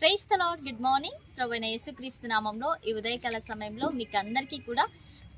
Praise the lord good morning. Praveena యేసుక్రీస్తు నామంలో ఈ ఉదయకాల సమయంలో మీకు అందరికీ కూడా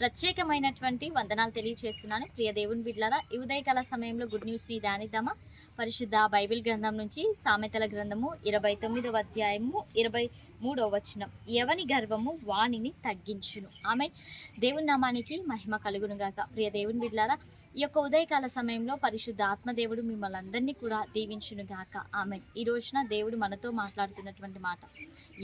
ప్రత్యేకమైనటువంటి వందనాలు తెలియజేస్తున్నాను ప్రియ దేవుని బిడ్లారా ఈ ఉదయకాల సమయంలో గుడ్ న్యూస్ని ధ్యానిద్దామా? పరిశుద్ధ బైబిల్ గ్రంథం నుంచి సామెతల గ్రంథము ఇరవై తొమ్మిదవ అధ్యాయము ఇరవై మూడవ వచనం. ఎవని గర్వము వాణిని తగ్గించును. ఆమె దేవుని నామానికి మహిమ కలుగును గాక ప్రియ దేవుని బిడ్లారా ఈ యొక్క ఉదయకాల సమయంలో పరిశుద్ధ ఆత్మదేవుడు మిమ్మల్ని అందరినీ కూడా దీవించును గాక ఆమె ఈ రోజున దేవుడు మనతో మాట్లాడుతున్నటువంటి మాట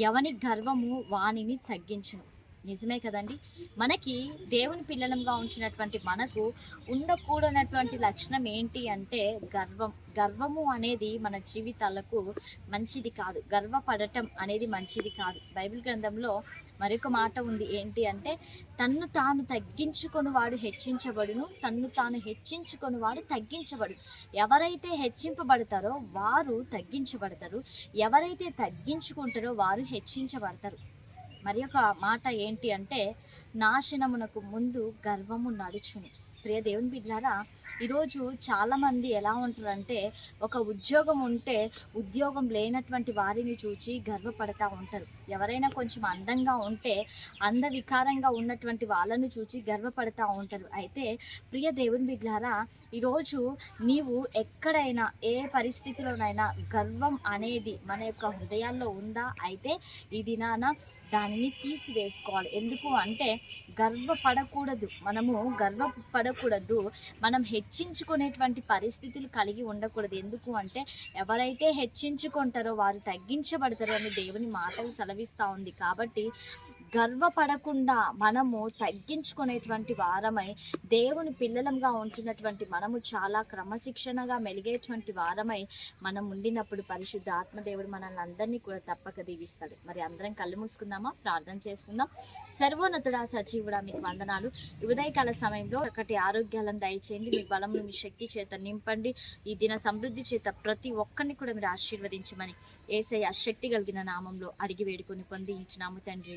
ఎవని గర్వము వాణిని తగ్గించును. నిజమే కదండి. మనకి దేవుని పిల్లలంగా ఉంచినటువంటి మనకు ఉండకూడనటువంటి లక్షణం ఏంటి అంటే గర్వం. గర్వము అనేది మన జీవితాలకు మంచిది కాదు. గర్వపడటం అనేది మంచిది కాదు. బైబిల్ గ్రంథంలో మరొక మాట ఉంది ఏంటి అంటే తన్ను తాను తగ్గించుకొని వాడు హెచ్చించబడును తన్ను తాను హెచ్చించుకొని వాడు తగ్గించబడు ఎవరైతే హెచ్చింపబడతారో వారు తగ్గించబడతారు. ఎవరైతే తగ్గించుకుంటారో వారు హెచ్చించబడతారు. మరి ఒక మాట ఏంటి అంటే నాశనమునకు ముందు గర్వము నడుచును. ప్రియ దేవుని బిడ్డారా ఈరోజు చాలామంది ఎలా ఉంటారంటే ఒక ఉద్యోగం ఉంటే ఉద్యోగం లేనటువంటి వారిని చూచి గర్వపడతా ఉంటారు. ఎవరైనా కొంచెం అందంగా ఉంటే అందవికారంగా ఉన్నటువంటి వాళ్ళను చూచి గర్వపడతా ఉంటారు. అయితే ప్రియ దేవుని బిడ్డారా ఈరోజు నీవు ఎక్కడైనా ఏ పరిస్థితిలోనైనా గర్వం అనేది మన యొక్క హృదయాల్లో ఉందా? అయితే ఈ దినాన దానిని తీసివేసుకోవాలి. ఎందుకు అంటే గర్వపడకూడదు. మనము గర్వపడకూడదు. మనం హెచ్చించుకునేటువంటి పరిస్థితులు కలిగి ఉండకూడదు. ఎందుకు అంటే ఎవరైతే హెచ్చించుకుంటారో వారు తగ్గించబడతారో అని దేవుని మాటలు సెలవిస్తూ ఉంది. కాబట్టి గర్వపడకుండా మనము తగ్గించుకునేటువంటి వారమై దేవుని పిల్లలంగా ఉంటున్నటువంటి మనము చాలా క్రమశిక్షణగా మెలిగేటువంటి వారమై మనం ఉండినప్పుడు పరిశుద్ధ ఆత్మదేవుడు మనల్ని అందరినీ కూడా తప్పక దీవిస్తాడు. మరి అందరం కళ్ళు మూసుకుందామా? ప్రార్థన చేసుకుందాం. సర్వోన్నతుడా సజీవుడా మీకు వందనాలు. ఉదయకాల సమయంలో ఒకటి ఆరోగ్యాలను దయచేయండి. మీ బలమును మీ శక్తి చేత నింపండి. ఈ దిన సమృద్ధి చేత ప్రతి ఒక్కరిని కూడా మీరు ఆశీర్వదించమని ఏసై శక్తి కలిగిన నామంలో అడిగి వేడుకొని పొంది ఇంచున్నాము తండ్రి